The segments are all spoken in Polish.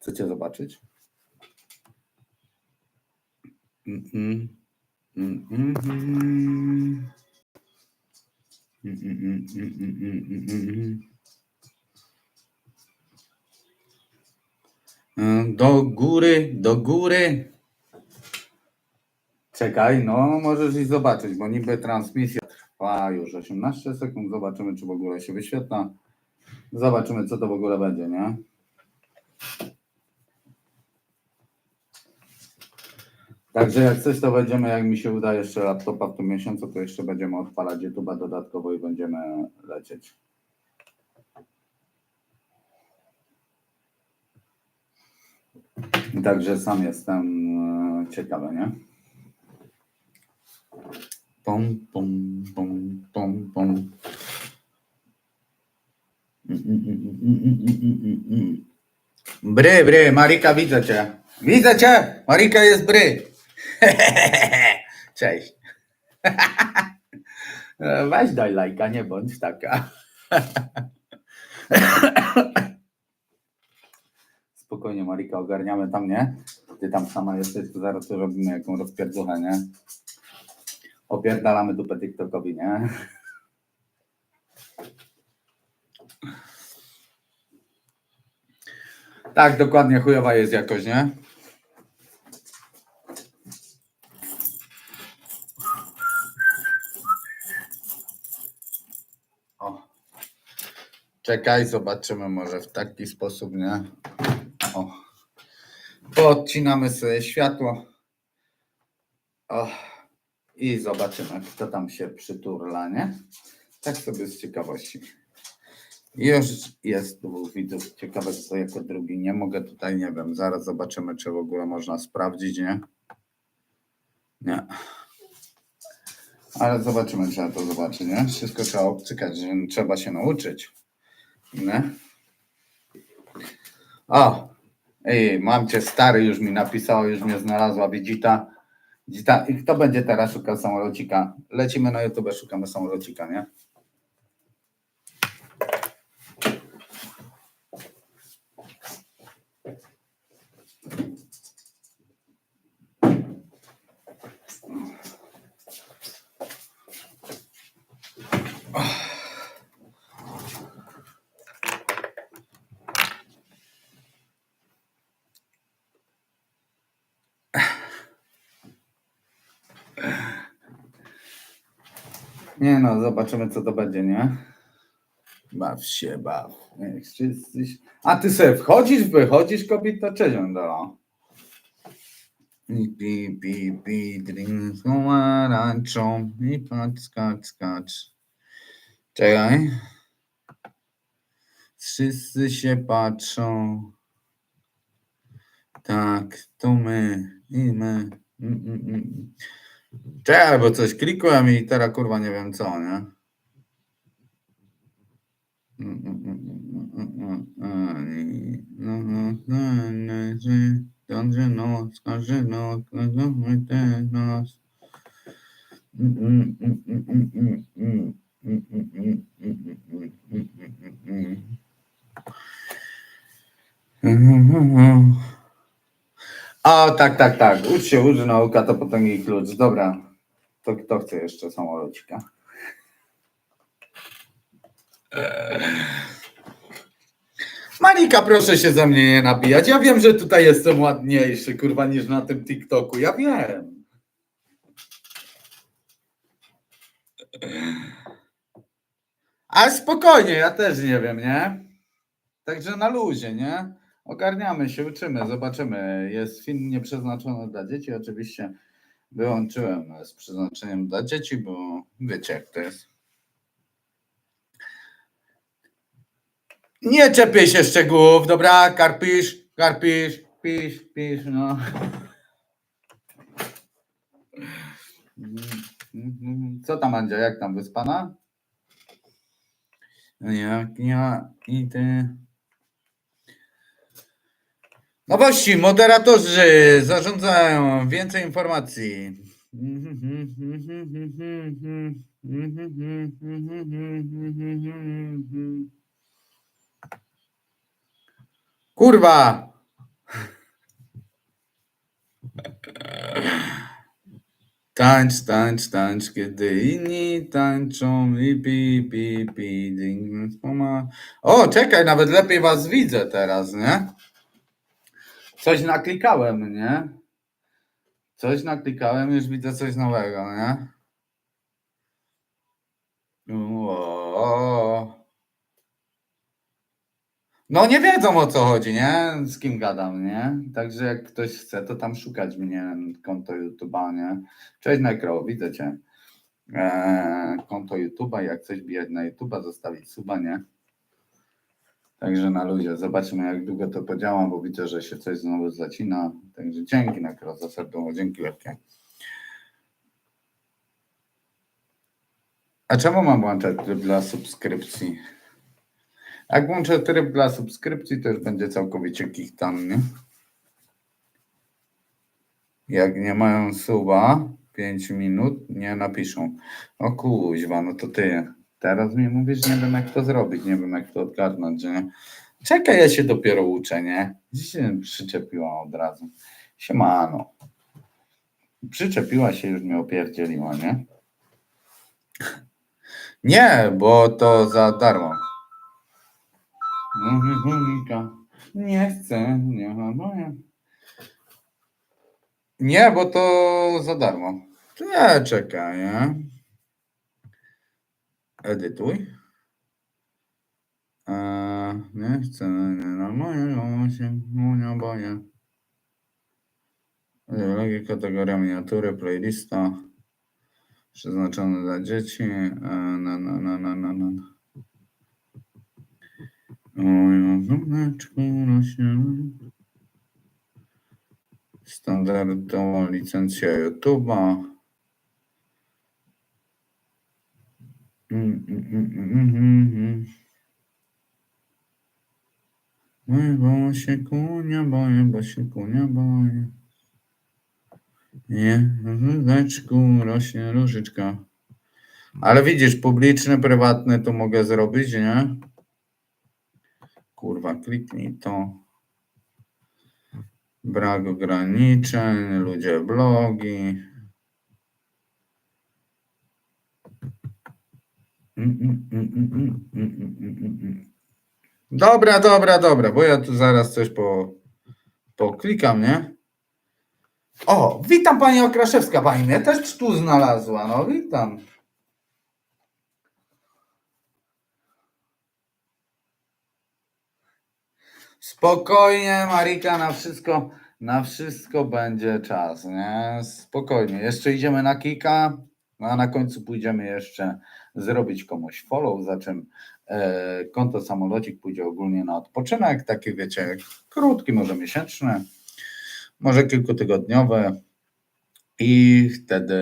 Chcecie zobaczyć? Mm, Do góry, do góry. Czekaj, no możesz iść zobaczyć, bo niby transmisja trwa już 18 sekund. Zobaczymy, czy w ogóle się wyświetla. Zobaczymy, co to w ogóle będzie, nie? Także jak coś, to będziemy, jak mi się uda jeszcze laptopa w tym miesiącu, to jeszcze będziemy odpalać YouTube'a dodatkowo i będziemy lecieć. Także sam jestem e, ciekawy, nie? Pom, pom, pom, pom, pom. Bry, bry, Marika, widzę cię. Widzę cię! Marika jest bry. Cześć. Weź daj lajka, nie bądź taka. Spokojnie, Marika, ogarniamy tam, nie? Ty tam sama jesteś, to zaraz robimy jaką rozpierduchę, nie? Opierdalamy dupę TikTokowi, nie? Tak, dokładnie, chujowa jest jakoś, nie? Czekaj, zobaczymy może w taki sposób, nie? O. Podcinamy sobie światło. O. I zobaczymy, kto tam się przyturla, nie? Tak sobie z ciekawości. Już jest dwóch widzów ciekawych, kto jako drugi. Nie mogę tutaj, nie wiem, zaraz zobaczymy, czy w ogóle można sprawdzić, nie? Nie. Ale zobaczymy, trzeba to zobaczyć, nie? Wszystko trzeba obcykać, trzeba się nauczyć. Nie? O! Ej, mam cię stary, już mi napisała, już mnie znalazła, widzita. Widzita. I kto będzie teraz szukał samolocika? Lecimy na YouTube, szukamy samolocika, nie? Nie no, zobaczymy co to będzie, nie? Baw się, baw. Niech wszyscy... A ty sobie wchodzisz, wychodzisz, kobieta, cześć dała. I pi, pi, pi, drink z pomarańczą i patrz, skacz, skacz. Czekaj. Wszyscy się patrzą. Tak, to my i my. Mm, mm, mm. Te albo coś klikłem i teraz kurwa nie wiem co, nie? Mm-hmm. O, tak, tak, tak. Ucz się, ucz nauka, to potem jej klucz. Dobra. To kto chce jeszcze samolocika? Marika, proszę się ze mnie nie nabijać. Ja wiem, że tutaj jestem ładniejszy, kurwa, niż na tym TikToku. Ja wiem. Ale spokojnie, ja też nie wiem, nie? Także na luzie, nie? Ogarniamy się, uczymy, zobaczymy. Jest film nieprzeznaczony dla dzieci. Oczywiście wyłączyłem z przeznaczeniem dla dzieci, bo wiecie jak to jest. Nie czepię się szczegółów, dobra? Karpisz, karpisz, pisz, pisz, no. Co tam Andzia, jak tam wyspana? Jak ja i ty. Nowości, moderatorzy zarządzają więcej informacji. Kurwa! Tańcz, tańcz, tańcz, kiedy inni tańczą i pi, pi, pi, ding, O, czekaj, nawet lepiej was widzę teraz, nie? Coś naklikałem, nie? Coś naklikałem, już widzę coś nowego, nie? O. No nie wiedzą o co chodzi, nie? Z kim gadam, nie? Także jak ktoś chce, to tam szukać mnie konto YouTube'a, nie? Cześć Nekro, widzę cię. Eee, konto YouTube'a, jak coś bijać na YouTube'a, zostawić suba, nie? Także na ludzie, zobaczymy jak długo to podziała, bo widzę, że się coś znowu zacina. Także dzięki Nekro za serducho, dzięki wielkie. A czemu mam włączać tryb dla subskrypcji? Jak włączę tryb dla subskrypcji, to już będzie całkowicie kichtan, nie? Jak nie mają suba 5 minut, nie napiszą. O kuźwa, no to ty. Teraz mi mówisz, nie wiem jak to zrobić, nie wiem jak to odgarnąć, nie? Czekaj, ja się dopiero uczę, nie? Dziś się przyczepiła od razu. Siemano. Przyczepiła się, już mnie opierdzieliła, nie? Nie, bo to za darmo. Monika, nie chcę, nie ma moja. Nie, bo to za darmo. Nie, czekaj, nie? Edytuj. Eee, nie chcę, na moje się, nie boję. Ideologia, kategoria miniatury, playlista. Przeznaczone dla dzieci. Eee, na, na, na, na, na, na. Moją żoneczką rośnie. Standardowa licencja YouTube'a. Mm, mm, mm, mm, mm, bo się kunia boję, bo się kunia boję. Nie, w różeczku rośnie różyczka. Ale widzisz, publiczne, prywatne to mogę zrobić, nie? Kurwa, kliknij to. Brak ograniczeń, ludzie blogi. Dobra, dobra, dobra, bo ja tu zaraz coś po, poklikam, nie? O, witam pani Okraszewska, pani mnie też tu znalazła, no witam. Spokojnie, Marika, na wszystko, na wszystko będzie czas, nie? Spokojnie. Jeszcze idziemy na kika, a na końcu pójdziemy jeszcze zrobić komuś follow, za czym e, konto samolocik pójdzie ogólnie na odpoczynek, taki wiecie, krótki, może miesięczny, może kilkutygodniowy i wtedy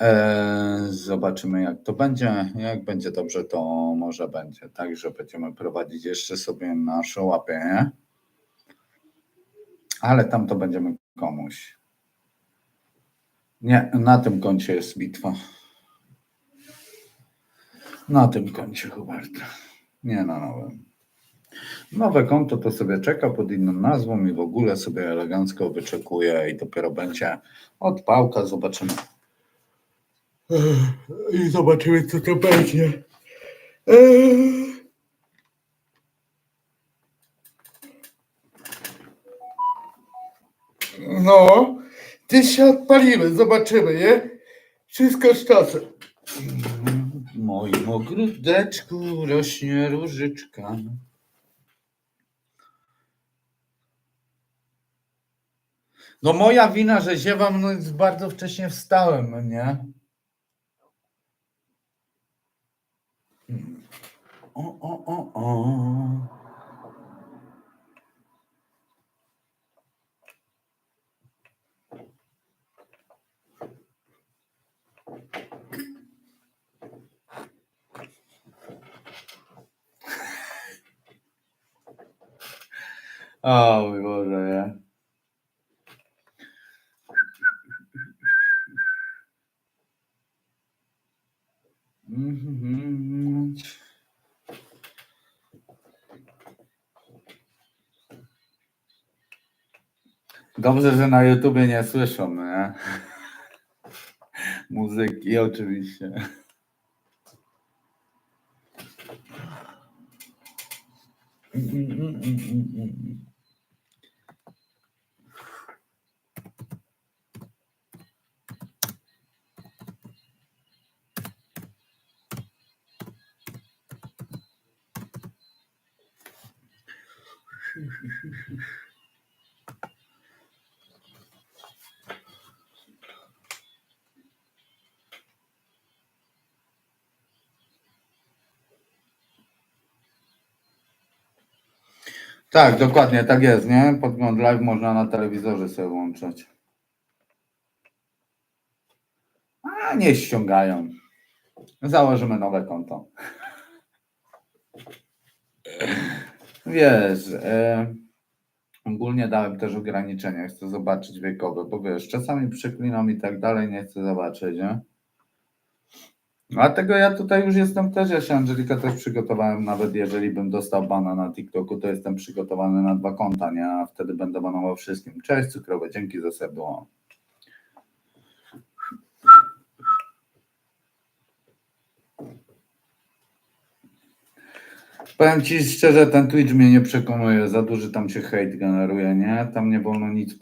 e, zobaczymy jak to będzie. Jak będzie dobrze, to może będzie tak, że będziemy prowadzić jeszcze sobie nasze łapie, ale tam to będziemy komuś. Nie, na tym koncie jest bitwa. Na tym koncie, Hubert. Nie na nowym. Nowe konto to sobie czeka pod inną nazwą i w ogóle sobie elegancko wyczekuje i dopiero będzie odpałka, zobaczymy. I zobaczymy, co to będzie. No, ty się odpalimy, zobaczymy, nie? Wszystko z czasem. W moim ogródeczku rośnie różyczka. No moja wina, że ziewam, no jest bardzo wcześnie wstałem, nie? O, o, o, o. O mój Boże, nie? Mhm. Dobrze, że na YouTubie nie słyszą, nie? Muzyki oczywiście. Shush, shush, shush, shush. Tak, dokładnie, tak jest, nie? Podgląd live można na telewizorze sobie włączać. A nie ściągają. Założymy nowe konto. Wiesz, e, ogólnie dałem też ograniczenia, chcę zobaczyć wiekowe, bo wiesz, czasami przeklinam i tak dalej, nie chcę zobaczyć, nie? Dlatego ja tutaj już jestem też, ja się Angelika też przygotowałem, nawet jeżeli bym dostał bana na TikToku, to jestem przygotowany na dwa konta, nie? A wtedy będę banował wszystkim. Cześć cukrowe, dzięki za serducho. Powiem Ci szczerze, ten Twitch mnie nie przekonuje, za duży tam się hejt generuje, nie? Tam nie wolno nic powiedzieć.